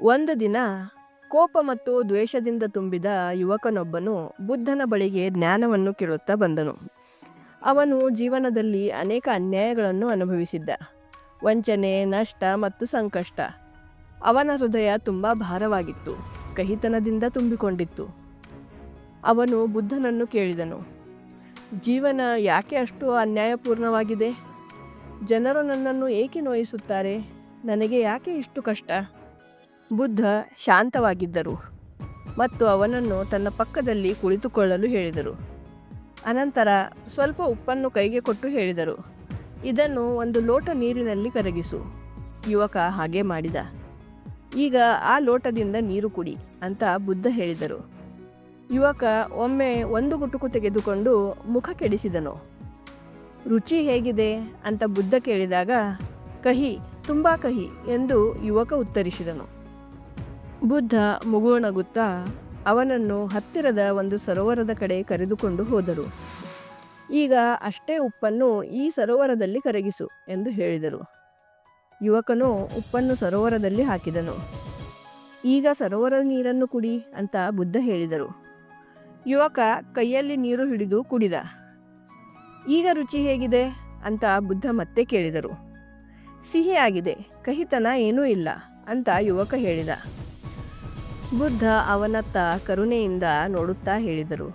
ಒಂದು ದಿನ ಕೋಪ ಮತ್ತು ದ್ವೇಷದಿಂದ ತುಂಬಿದ ಯುವಕನೊಬ್ಬನು ಬುದ್ಧನ ಬಳಿಗೆ ಜ್ಞಾನವನ್ನು ಕೇಳುತ್ತಾ ಬಂದನು. ಅವನು ಜೀವನದಲ್ಲಿ ಅನೇಕ ಅನ್ಯಾಯಗಳನ್ನು ಅನುಭವಿಸಿದ್ದ. ವಂಚನೆ, ನಷ್ಟ ಮತ್ತು ಸಂಕಷ್ಟ. ಅವನ ಹೃದಯ ತುಂಬ ಭಾರವಾಗಿತ್ತು, ಕಹಿತನದಿಂದ ತುಂಬಿಕೊಂಡಿತ್ತು. ಅವನು ಬುದ್ಧನನ್ನು ಕೇಳಿದನು. ಜೀವನ ಯಾಕೆ ಅಷ್ಟು ಅನ್ಯಾಯಪೂರ್ಣವಾಗಿದೆ? ಜನರು ನನ್ನನ್ನು ಏಕೆ ನೋಯಿಸುತ್ತಾರೆ? ನನಗೆ ಯಾಕೆ ಇಷ್ಟು ಕಷ್ಟ? ಬುದ್ಧ ಶಾಂತವಾಗಿದ್ದರು ಮತ್ತು ಅವನನ್ನು ತನ್ನ ಪಕ್ಕದಲ್ಲಿ ಕುಳಿತುಕೊಳ್ಳಲು ಹೇಳಿದರು. ಅನಂತರ ಸ್ವಲ್ಪ ಉಪ್ಪನ್ನು ಕೈಗೆ ಕೊಟ್ಟು ಹೇಳಿದರು, ಇದನ್ನು ಒಂದು ಲೋಟ ನೀರಿನಲ್ಲಿ ಕರಗಿಸು. ಯುವಕ ಹಾಗೆ ಮಾಡಿದ. ಈಗ ಆ ಲೋಟದಿಂದ ನೀರು ಕುಡಿ ಅಂತ ಬುದ್ಧ ಹೇಳಿದರು. ಯುವಕ ಒಮ್ಮೆ ಒಂದು ಗುಟುಕು ತೆಗೆದುಕೊಂಡು ಮುಖ ಕೆಡಿಸಿದನು. ರುಚಿ ಹೇಗಿದೆ? ಅಂತ ಬುದ್ಧ ಕೇಳಿದಾಗ, ಕಹಿ, ತುಂಬ ಕಹಿ ಎಂದು ಯುವಕ ಉತ್ತರಿಸಿದನು. ಬುದ್ಧ ಮುಗುವಣಗುತ್ತಾ ಅವನನ್ನು ಹತ್ತಿರದ ಒಂದು ಸರೋವರದ ಕಡೆ ಕರೆದುಕೊಂಡು ಹೋದರು. ಈಗ ಅಷ್ಟೇ ಉಪ್ಪನ್ನು ಈ ಸರೋವರದಲ್ಲಿ ಕರಗಿಸು ಎಂದು ಹೇಳಿದರು. ಯುವಕನು ಉಪ್ಪನ್ನು ಸರೋವರದಲ್ಲಿ ಹಾಕಿದನು. ಈಗ ಸರೋವರದ ನೀರನ್ನು ಕುಡಿ ಅಂತ ಬುದ್ಧ ಹೇಳಿದರು. ಯುವಕ ಕೈಯಲ್ಲಿ ನೀರು ಹಿಡಿದು ಕುಡಿದ. ಈಗ ರುಚಿ ಹೇಗಿದೆ ಅಂತ ಬುದ್ಧ ಮತ್ತೆ ಕೇಳಿದರು. ಸಿಹಿಯಾಗಿದೆ, ಕಹಿತನ ಏನೂ ಇಲ್ಲ ಅಂತ ಯುವಕ ಹೇಳಿದ. ಬುದ್ಧ ಅವನತ್ತ ಕರುಣೆಯಿಂದ ನೋಡುತ್ತಾ ಹೇಳಿದರು,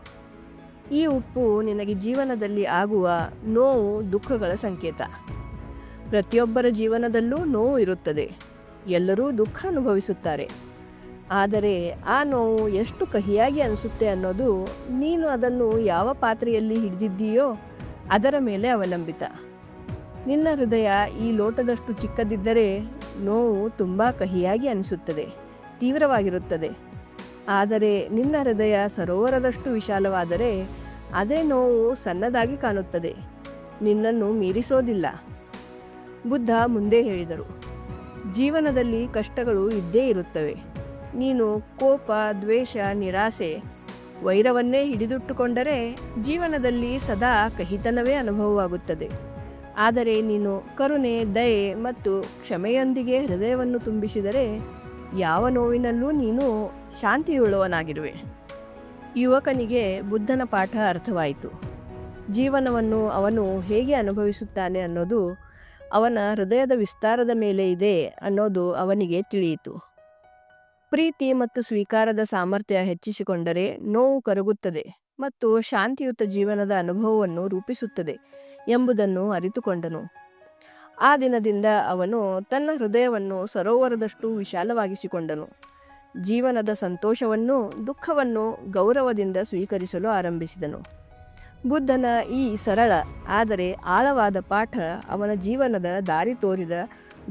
ಈ ಉಪ್ಪು ನಿನಗೆ ಜೀವನದಲ್ಲಿ ಆಗುವ ನೋವು ದುಃಖಗಳ ಸಂಕೇತ. ಪ್ರತಿಯೊಬ್ಬರ ಜೀವನದಲ್ಲೂ ನೋವು ಇರುತ್ತದೆ, ಎಲ್ಲರೂ ದುಃಖ ಅನುಭವಿಸುತ್ತಾರೆ. ಆದರೆ ಆ ನೋವು ಎಷ್ಟು ಕಹಿಯಾಗಿ ಅನಿಸುತ್ತೆ ಅನ್ನೋದು ನೀನು ಅದನ್ನು ಯಾವ ಪಾತ್ರೆಯಲ್ಲಿ ಹಿಡಿದಿದ್ದೀಯೋ ಅದರ ಮೇಲೆ ಅವಲಂಬಿತ. ನಿನ್ನ ಹೃದಯ ಈ ಲೋಟದಷ್ಟು ಚಿಕ್ಕದಿದ್ದರೆ ನೋವು ತುಂಬ ಕಹಿಯಾಗಿ ಅನಿಸುತ್ತದೆ. ತೀವ್ರವಾಗಿರುತ್ತದೆ. ಆದರೆ ನಿನ್ನ ಹೃದಯ ಸರೋವರದಷ್ಟು ವಿಶಾಲವಾದರೆ ಅದೇ ನೋವು ಸಣ್ಣದಾಗಿ ಕಾಣುತ್ತದೆ. ನಿನ್ನನ್ನು ಮೀರಿಸೋದಿಲ್ಲ. ಬುದ್ಧ ಮುಂದೆ ಹೇಳಿದರು, ಜೀವನದಲ್ಲಿ ಕಷ್ಟಗಳು ಇದ್ದೇ ಇರುತ್ತವೆ. ನೀನು ಕೋಪ, ದ್ವೇಷ, ನಿರಾಸೆ ವೈರವನ್ನೇ ಹಿಡಿದಿಟ್ಟುಕೊಂಡರೆ ಜೀವನದಲ್ಲಿ ಸದಾ ಕಹಿತನವೇ ಅನುಭವವಾಗುತ್ತದೆ. ಆದರೆ ನೀನು ಕರುಣೆ, ದಯೆ ಮತ್ತು ಕ್ಷಮೆಯೊಂದಿಗೆ ಹೃದಯವನ್ನು ತುಂಬಿಸಿದರೆ ಯಾವ ನೋವಿನಲ್ಲೂ ನೀನು ಶಾಂತಿಯುಳ್ಳವನಾಗಿರುವೆ. ಯುವಕನಿಗೆ ಬುದ್ಧನ ಪಾಠ ಅರ್ಥವಾಯಿತು. ಜೀವನವನ್ನು ಅವನು ಹೇಗೆ ಅನುಭವಿಸುತ್ತಾನೆ ಅನ್ನೋದು ಅವನ ಹೃದಯದ ವಿಸ್ತಾರದ ಮೇಲೆ ಇದೆ ಅನ್ನೋದು ಅವನಿಗೆ ತಿಳಿಯಿತು. ಪ್ರೀತಿ ಮತ್ತು ಸ್ವೀಕಾರದ ಸಾಮರ್ಥ್ಯ ಹೆಚ್ಚಿಸಿಕೊಂಡರೆ ನೋವು ಕರಗುತ್ತದೆ ಮತ್ತು ಶಾಂತಿಯುತ ಜೀವನದ ಅನುಭವವನ್ನು ರೂಪಿಸುತ್ತದೆ ಎಂಬುದನ್ನು ಅರಿತುಕೊಂಡನು. ಆ ದಿನದಿಂದ ಅವನು ತನ್ನ ಹೃದಯವನ್ನು ಸರೋವರದಷ್ಟು ವಿಶಾಲವಾಗಿಸಿಕೊಂಡನು. ಜೀವನದ ಸಂತೋಷವನ್ನು, ದುಃಖವನ್ನು ಗೌರವದಿಂದ ಸ್ವೀಕರಿಸಲು ಆರಂಭಿಸಿದನು. ಬುದ್ಧನ ಈ ಸರಳ, ಆದರೆ ಆಳವಾದ ಪಾಠ ಅವನ ಜೀವನದ ದಾರಿ ತೋರಿದ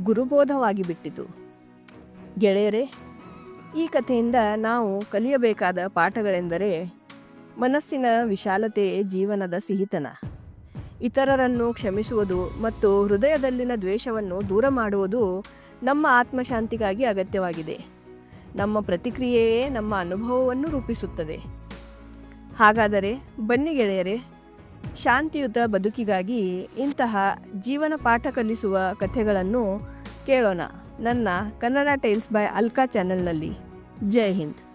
ಗುರುಬೋಧವಾಗಿ ಬಿಟ್ಟಿತು ಗೆಳೆಯರೇ, ಈ ಕಥೆಯಿಂದ ನಾವು ಕಲಿಯಬೇಕಾದ ಪಾಠಗಳೆಂದರೆ ಮನಸ್ಸಿನ ವಿಶಾಲತೆ, ಜೀವನದ ಸಿಹಿತನ. ಇತರರನ್ನು ಕ್ಷಮಿಸುವುದು ಮತ್ತು ಹೃದಯದಲ್ಲಿನ ದ್ವೇಷವನ್ನು ದೂರ ಮಾಡುವುದು ನಮ್ಮ ಆತ್ಮಶಾಂತಿಗಾಗಿ ಅಗತ್ಯವಾಗಿದೆ. ನಮ್ಮ ಪ್ರತಿಕ್ರಿಯೆಯೇ ನಮ್ಮ ಅನುಭವವನ್ನು ರೂಪಿಸುತ್ತದೆ. ಹಾಗಾದರೆ ಬನ್ನಿ ಗೆಳೆಯರೆ, ಶಾಂತಿಯುತ ಬದುಕಿಗಾಗಿ ಇಂತಹ ಜೀವನ ಪಾಠ ಕಲಿಸುವ ಕಥೆಗಳನ್ನು ಕೇಳೋಣ. ನನ್ನ ಕನ್ನಡ ಟೈಲ್ಸ್ ಬೈ ಅಲ್ಕಾ ಚಾನೆಲ್ನಲ್ಲಿ. ಜೈ ಹಿಂದ್.